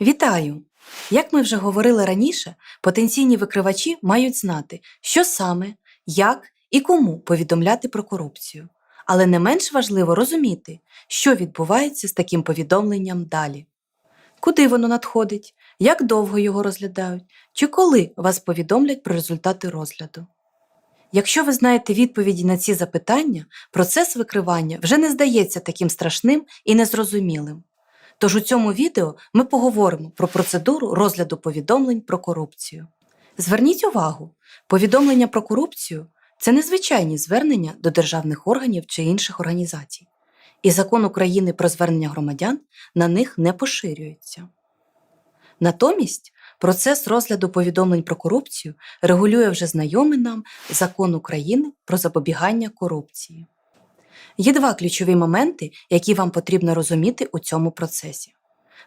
Вітаю! Як ми вже говорили раніше, потенційні викривачі мають знати, що саме, як і кому повідомляти про корупцію. Але не менш важливо розуміти, що відбувається з таким повідомленням далі. Куди воно надходить, як довго його розглядають, чи коли вас повідомлять про результати розгляду. Якщо ви знаєте відповіді на ці запитання, процес викривання вже не здається таким страшним і незрозумілим. Тож у цьому відео ми поговоримо про процедуру розгляду повідомлень про корупцію. Зверніть увагу, повідомлення про корупцію це незвичайні звернення до державних органів чи інших організацій, і закон України про звернення громадян на них не поширюється. Натомість процес розгляду повідомлень про корупцію регулює вже знайомий нам закон України про запобігання корупції. Є два ключові моменти, які вам потрібно розуміти у цьому процесі.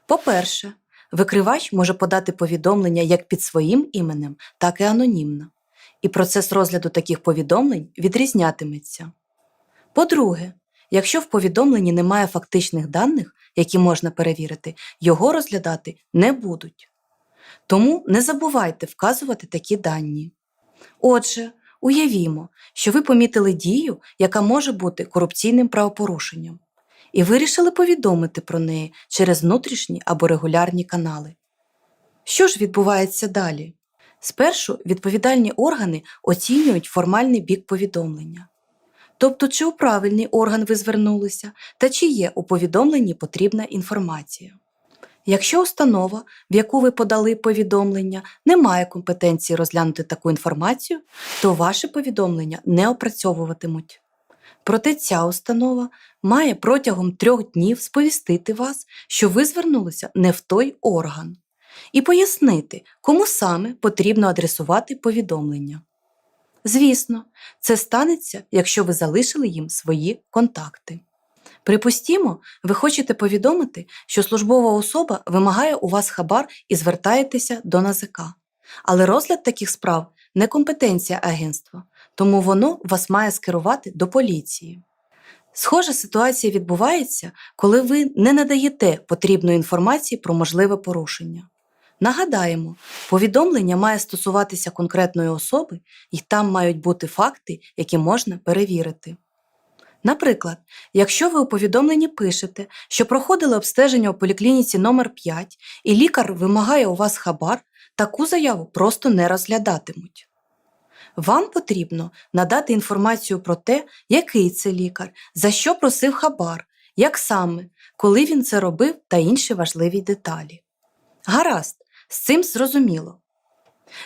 По-перше, викривач може подати повідомлення як під своїм іменем, так і анонімно, і процес розгляду таких повідомлень відрізнятиметься. По-друге, якщо в повідомленні немає фактичних даних, які можна перевірити, його розглядати не будуть. Тому не забувайте вказувати такі дані. Отже, уявімо, що ви помітили дію, яка може бути корупційним правопорушенням, і вирішили повідомити про неї через внутрішні або регулярні канали. Що ж відбувається далі? Спершу відповідальні органи оцінюють формальний бік повідомлення. Тобто, чи у правильний орган ви звернулися, та чи є у повідомленні потрібна інформація. Якщо установа, в яку ви подали повідомлення, не має компетенції розглянути таку інформацію, то ваше повідомлення не опрацьовуватимуть. Проте ця установа має протягом трьох днів сповістити вас, що ви звернулися не в той орган, і пояснити, кому саме потрібно адресувати повідомлення. Звісно, це станеться, якщо ви залишили їм свої контакти. Припустімо, ви хочете повідомити, що службова особа вимагає у вас хабар і звертаєтеся до НАЗК. Але розгляд таких справ не компетенція агентства, тому воно вас має скерувати до поліції. Схожа ситуація відбувається, коли ви не надаєте потрібної інформації про можливе порушення. Нагадаємо, повідомлення має стосуватися конкретної особи, і там мають бути факти, які можна перевірити. Наприклад, якщо ви у повідомленні пишете, що проходили обстеження у поліклініці номер 5 і лікар вимагає у вас хабар, таку заяву просто не розглядатимуть. Вам потрібно надати інформацію про те, який це лікар, за що просив хабар, як саме, коли він це робив та інші важливі деталі. Гаразд, з цим зрозуміло.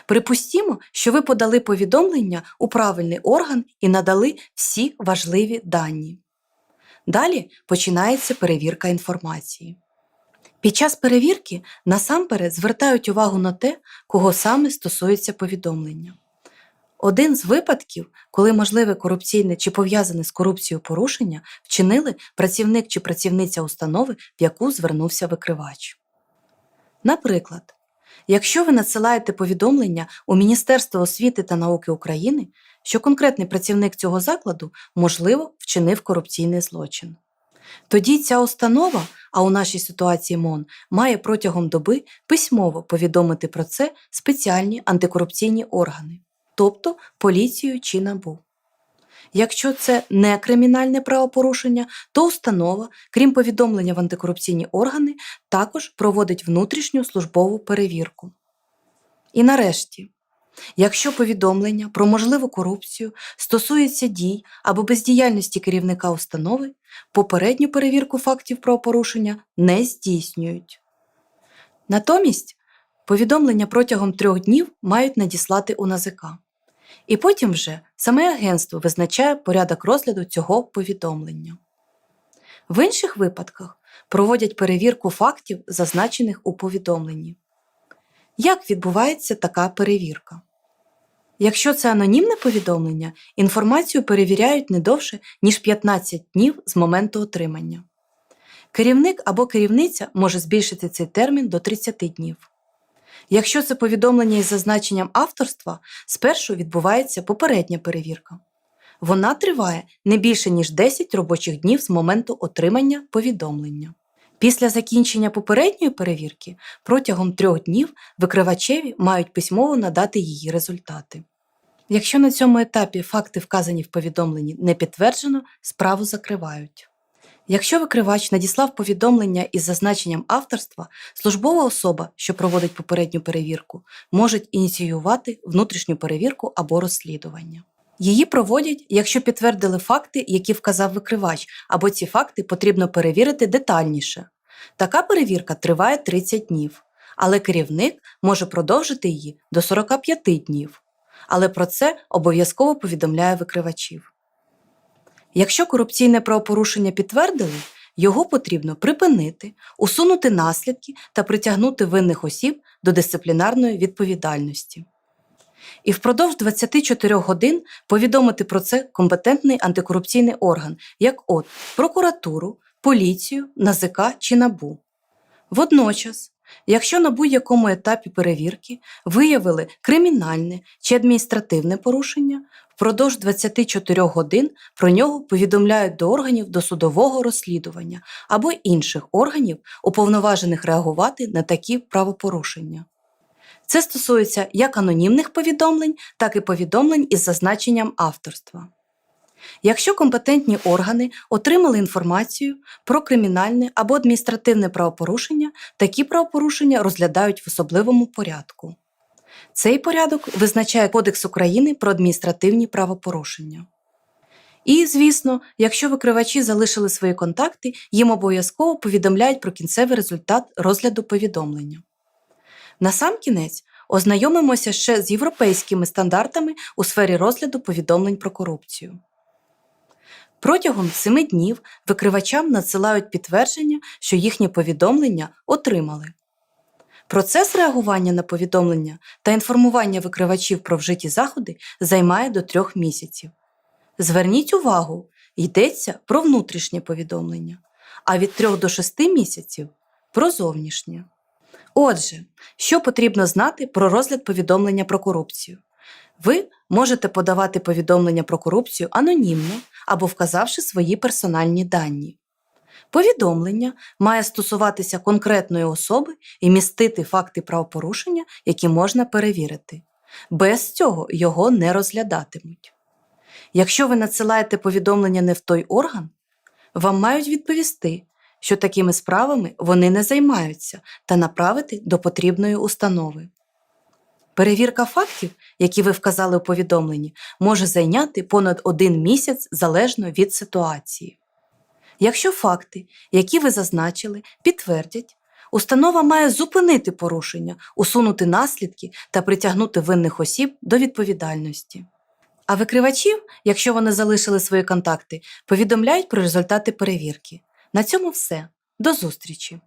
Припустімо, що ви подали повідомлення у правильний орган і надали всі важливі дані. Далі починається перевірка інформації. Під час перевірки насамперед звертають увагу на те, кого саме стосується повідомлення. Один з випадків, коли можливе корупційне чи пов'язане з корупцією порушення, вчинили працівник чи працівниця установи, в яку звернувся викривач. Наприклад, Якщо ви надсилаєте повідомлення у Міністерство освіти та науки України, що конкретний працівник цього закладу, можливо, вчинив корупційний злочин. Тоді ця установа, а у нашій ситуації МОН, має протягом доби письмово повідомити про це спеціальні антикорупційні органи, тобто поліцію чи НАБУ. Якщо це не кримінальне правопорушення, то установа, крім повідомлення в антикорупційні органи, також проводить внутрішню службову перевірку. І нарешті, якщо повідомлення про можливу корупцію стосується дій або бездіяльності керівника установи, попередню перевірку фактів правопорушення не здійснюють. Натомість повідомлення протягом трьох днів мають надіслати у НАЗК. І потім вже саме агентство визначає порядок розгляду цього повідомлення. В інших випадках проводять перевірку фактів, зазначених у повідомленні. Як відбувається така перевірка? Якщо це анонімне повідомлення, інформацію перевіряють не довше, ніж 15 днів з моменту отримання. Керівник або керівниця може збільшити цей термін до 30 днів. Якщо це повідомлення із зазначенням авторства, спершу відбувається попередня перевірка. Вона триває не більше ніж 10 робочих днів з моменту отримання повідомлення. Після закінчення попередньої перевірки протягом трьох днів викривачеві мають письмово надати її результати. Якщо на цьому етапі факти, вказані в повідомленні, не підтверджено, справу закривають. Якщо викривач надіслав повідомлення із зазначенням авторства, службова особа, що проводить попередню перевірку, може ініціювати внутрішню перевірку або розслідування. Її проводять, якщо підтвердили факти, які вказав викривач, або ці факти потрібно перевірити детальніше. Така перевірка триває 30 днів, але керівник може продовжити її до 45 днів. Але про це обов'язково повідомляє викривачів. Якщо корупційне правопорушення підтвердили, його потрібно припинити, усунути наслідки та притягнути винних осіб до дисциплінарної відповідальності. І впродовж 24 годин повідомити про це компетентний антикорупційний орган, як от прокуратуру, поліцію, НАЗК чи НАБУ. Водночас, якщо на будь-якому етапі перевірки виявили кримінальне чи адміністративне порушення, впродовж 24 годин про нього повідомляють до органів досудового розслідування або інших органів, уповноважених реагувати на такі правопорушення. Це стосується як анонімних повідомлень, так і повідомлень із зазначенням авторства. Якщо компетентні органи отримали інформацію про кримінальне або адміністративне правопорушення, такі правопорушення розглядають в особливому порядку. Цей порядок визначає Кодекс України про адміністративні правопорушення. І, звісно, якщо викривачі залишили свої контакти, їм обов'язково повідомляють про кінцевий результат розгляду повідомлення. Насамкінець ознайомимося ще з європейськими стандартами у сфері розгляду повідомлень про корупцію. Протягом семи днів викривачам надсилають підтвердження, що їхні повідомлення отримали. Процес реагування на повідомлення та інформування викривачів про вжиті заходи займає до трьох місяців. Зверніть увагу, йдеться про внутрішнє повідомлення, а від трьох до шести місяців про зовнішнє. Отже, що потрібно знати про розгляд повідомлення про корупцію? Ви можете подавати повідомлення про корупцію анонімно або вказавши свої персональні дані. Повідомлення має стосуватися конкретної особи і містити факти правопорушення, які можна перевірити. Без цього його не розглядатимуть. Якщо ви надсилаєте повідомлення не в той орган, вам мають відповісти, що такими справами вони не займаються та направити до потрібної установи. Перевірка фактів, які ви вказали у повідомленні, може зайняти понад один місяць залежно від ситуації. Якщо факти, які ви зазначили, підтвердять, установа має зупинити порушення, усунути наслідки та притягнути винних осіб до відповідальності. А викривачів, якщо вони залишили свої контакти, повідомляють про результати перевірки. На цьому все. До зустрічі!